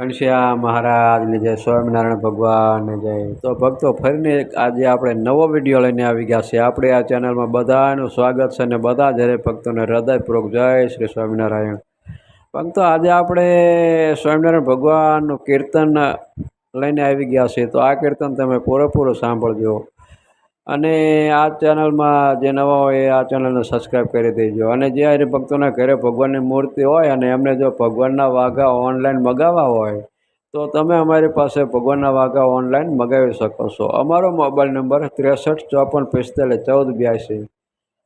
ઘનશ્યામ મહારાજને જય સ્વામિનારાયણ ભગવાનને જય. તો ભક્તો, ફરીને આજે આપણે નવો વીડિયો લઈને આવી ગયા છે આપણે આ ચેનલમાં બધાનું સ્વાગત છે અને બધા જ ભક્તોને હૃદયપૂર્વક જય શ્રી સ્વામિનારાયણ. ભક્તો, આજે આપણે સ્વામિનારાયણ ભગવાનનું કીર્તન લઈને આવી ગયા છે તો આ કીર્તન તમે પૂરેપૂરું સાંભળજો. અને આ ચેનલમાં જે નવા હોય આ ચેનલને સબસ્ક્રાઈબ કરી દેજો. અને જે હરિભક્તોના ઘરે ભગવાનની મૂર્તિ હોય અને એમને જો ભગવાનના વાઘા ઓનલાઈન મગાવવા હોય, તો તમે અમારી પાસે ભગવાનના વાઘા ઓનલાઈન મગાવી શકો છો. અમારો મોબાઈલ નંબર ત્રેસઠ ચોપન પિસ્તાલીસ ચૌદ બ્યાસી.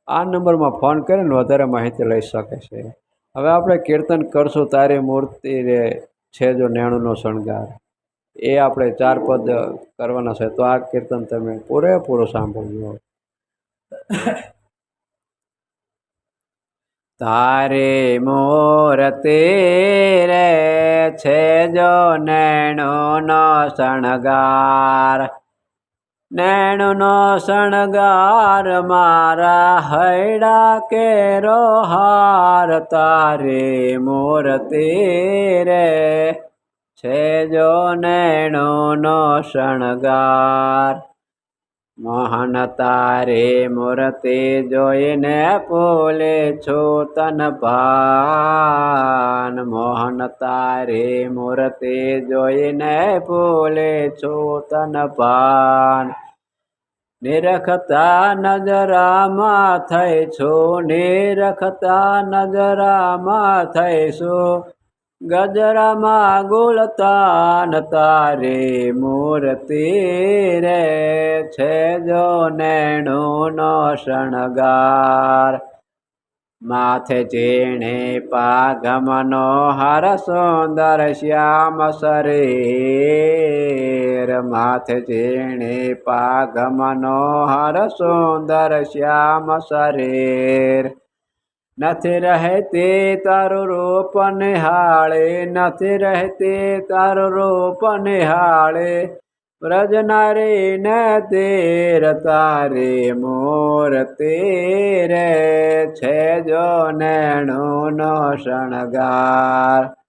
આ નંબરમાં ફોન કરીને વધારે માહિતી લઈ શકે છે. હવે આપણે કીર્તન કરશું. તારી મૂર્તિ રે છે જો નેણુંનો શણગાર. એ આપણે ચાર પદ કરવાના છે. તો આ કીર્તન તમે પૂરેપૂરું સાંભળજો. તારે મોરતે રે છે જો નેણુનો શણગાર. નેણુનો શણગાર મારા હૈડા કેરો હાર. તારે મોરતે રે છે જો નેણુનો શણગાર. મોહન તારે મૂર્તિ જોઈને પોલે છો તન ભાન. મોહન તારે મૂર્તિ જોઈને પોલે છો તન ભાન. નિરખતા નજરામાં છો નિરખતા નજરામાં થઈશું. ગજરામાં ગુલતાન તારી મૂર્તિ રે છે જો નેણુનો શણગાર. માથે ચીણે પાઘમનો હર સુંદર શ્યામ શરીર. માથે ચીણે પાઘમનો હર સુંદર શ્યામ શરીર. નથી રહેતી તારું રૂપ નિહાળે, નથી રહેતી તારું રૂપ નિહાળે. વ્રજનારી ન તેર તારે મોર તેરે છે જો નેણુનો શણગાર.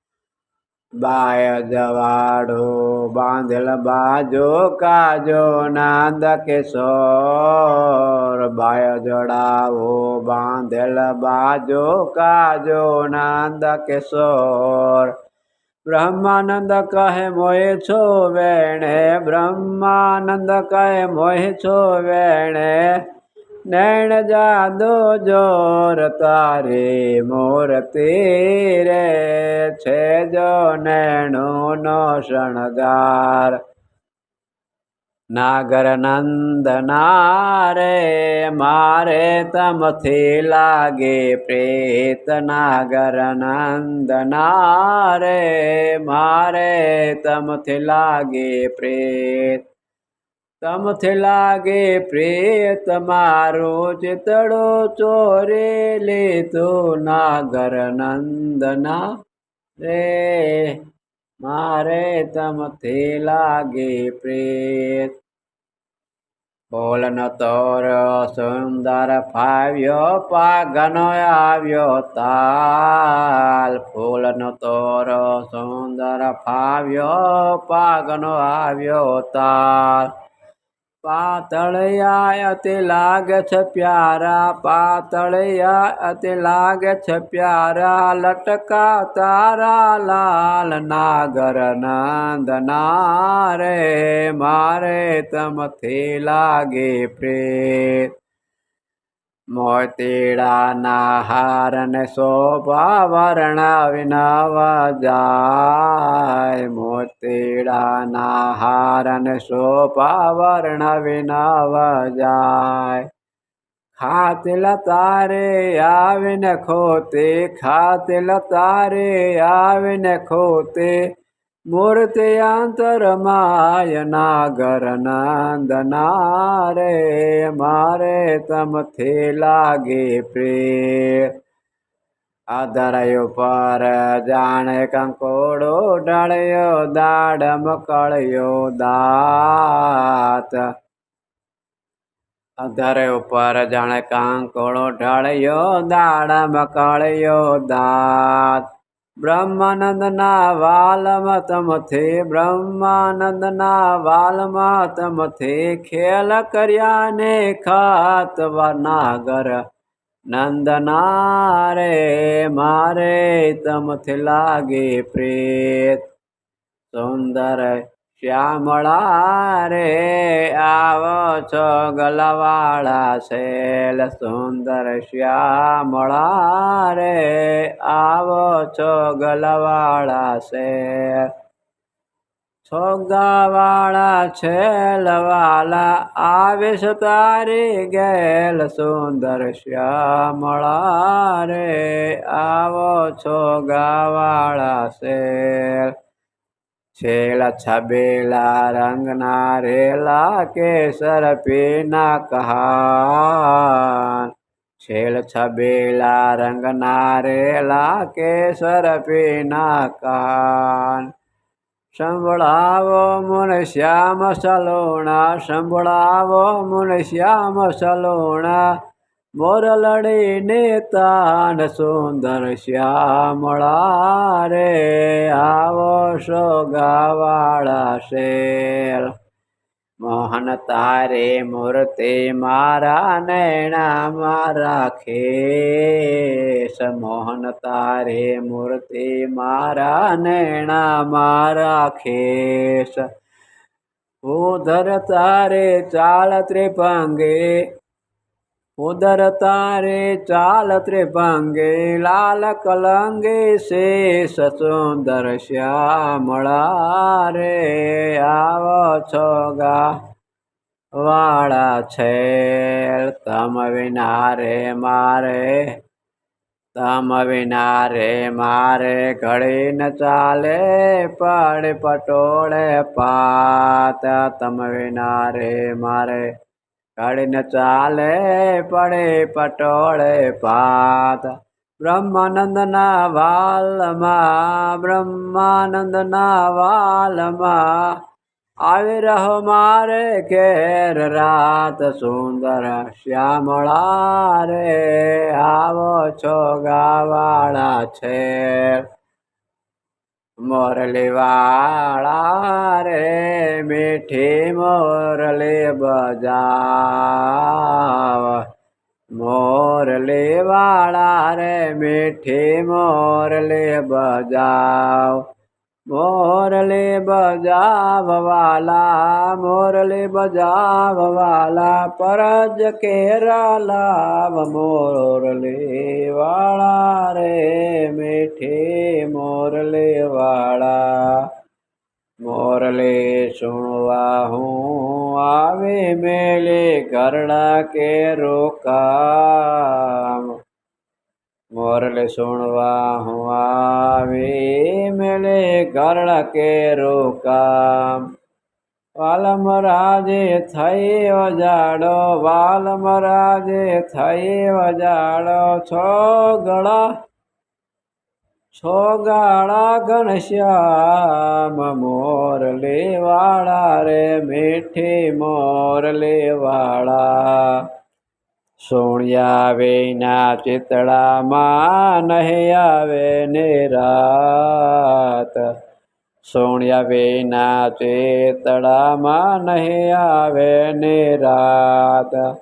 બાય જવાડો બાંધલ બાજો કાજો નાંદ કિશોર બાય જડાવો બાંધેલ બાજો કાજો નાંદ કિશોર બ્રહ્માનંદ કહે, મોહે છો વેણે. બ્રહ્માનંદ કહે, મોહે છો વેણે. નૈણ જાદો જોર તારે મોર રે છે જો નૈણુનો શણગાર. નાગર નંદના રે, મારે તમથી લાગે પ્રેત નાગર નંદના રે, મારે તમથી લાગે પ્રેત તમથી લાગે પ્રેત મારો ચેતડો ચોરે લીધું નાગર નંદના. રે, મારે તમથી લાગે પ્રેત. બોલન તોર સુંદર ફાવ્યો પાગનો આવ્યો તાલ. ફૂલનો તોર સુંદર ફાવ્યો પાગનો આવ્યો તાલ. પાતળિયા અતિ લાગ છે પ્યારા, પાતળિયા અતિ લાગ છે પ્યારા, લટકા તારા લાલ નાગર નંદના રે, મારે તમથી લાગે પ્રેત. મોતીડાના હારને શોભાવરણ વિનાવા નવ જાય મોતીડાના હારને શોભાવરણ વિનાવા નવ જાય ખાતિલ તારે આવીને ખોતે, ખાતિલ તારે આવીને ખોતે. મૂર્તિ અંતરમાય નાગર નંદના રે મારે તમથી લાગે પ્રેત આધરાયો પર જાણે કંકોડો ઢળ્યો દાડ મકળ્યો દાત. અધરે ઉપર જાણે કાંકોળો ઢળ્યો દાડ મકળ્યો દાત. બ્રહ્માનંદના વાલમાં તમથી બ્રહ્માનંદના વાલમાં તમથી ખેલ કર્યા ને ખાતવા નાગર નંદના રે મારે તમથી લાગે પ્રેત. સુંદર શ્યામળા રે આવો છો ગલવાળા શેલ સુંદર શ્યામળા રે આવો છો ગલવાળા શેલ. છોગાવાળા છેલવાલા, આવેશ તારી ગેલ સુંદર શ્યામળા રે આવો છો ગાવાળા શેલ. છેલા છબેલા રંગના રેલા કેસર પીના કહાન. છેલ છબેલા રંગના રેલા કેસર પીના કહાન. સંભળાવો મુન શ્યામ સલોણા, સંભળાવો મુન શ્યામ સલોણા. મોરલડીને તાન સુંદર શ્યામળા રે આવો સો ગાવાળા શેર મોહન તારે મૂર્તિ મારા નૈણા મારા ખેશ મોહન તારે મૂર્તિ મારા નૈણા મારા ખેશ ઉધર તારે ચાલ ત્રિપંગે ઉદર તારે ચાલ ત્રિભંગે, લાલ કલંગે શે સુંદર શ્યામળા રે આવો છો ગા. વાળા છે તમ વિના રે મારે, તમ વિના રે મારે ઘડી ન ચાલે, પડે પટોળે પાત, તમ વિના રે મારે. કાઢીને ચાલે પડે પટોળે પાત. બ્રહ્માનંદના વાલમાં બ્રહ્માનંદના વાલમાં. આવી રહો મારે ઘેર રાત સુંદર શ્યામળા રે. આવો છો ગાવાળા છે. મોરલી વાળા રે મીઠી મોરલી બજાવ. મોરલીવાળા રે મીઠી મોરલી બજાવ. મોરલી બજાવવાલા, મોરલી બજાવ વાલા પરજ કેરા લાવ મોરલી વાળા રે મીઠી મોરલી વાળા. મોરલી સુણવા હું આવે મેલે ઘરડા કે રોકામ મોરલે સુણવા હું આવી મેળે ગરળ કે રોકામ વાલમ રાજે થઈ વજાડો વાલમ રાજે થઈ વજાડો, છો ગળા, છો ગાળા ઘનશ્યામ મોરલે વાળા રે, મીઠી મોરલે વાળા સોણિયા વેના ચિતળામાં નહીં આવે ને રાત. સોણિયા વેના ચિતળામાં નહીં આવે ને રાત.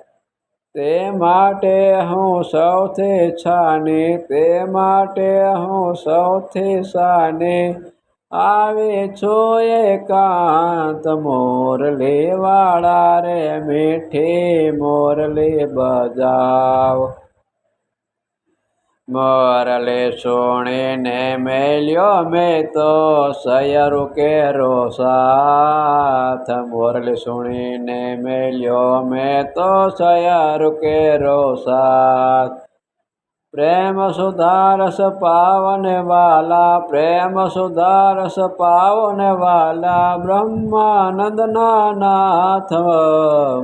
તે માટે હું સૌથી છાની, તે માટે હું સૌથી સાની આવે છો એકાંત મોરલે વાળા રે મીઠી મોરલે બજાવ. મોરલે સોણીને મેલ્યો મેં તો સયરુ કેરો સાથ. મોરલે સોણીને મેલ્યો મેં તો સયરુ કેરો સાથ. પ્રેમ સુધારસ પાવન વાલા, પ્રેમ સુધારસ પાવન વાલા, બ્રહ્માનંદ નાથ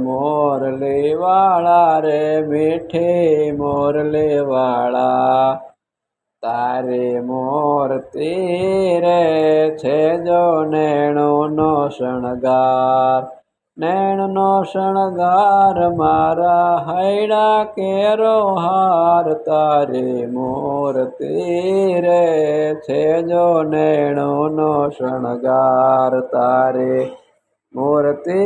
મોરલી વાળા રે મીઠે મોરલી વાળા તારે મોર તીરે છે જો નેણો નો શણગાર. નૈણનો શણગાર મારા હૈડા કેરો હાર તારે મોર રે છે જો નૈણોનો શણગાર તારે મૂર્તિ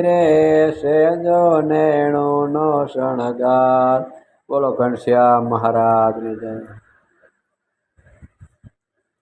રે છે જો નૈણોનો શણગાર બોલો ઘનશ્યામ મહારાજની જય.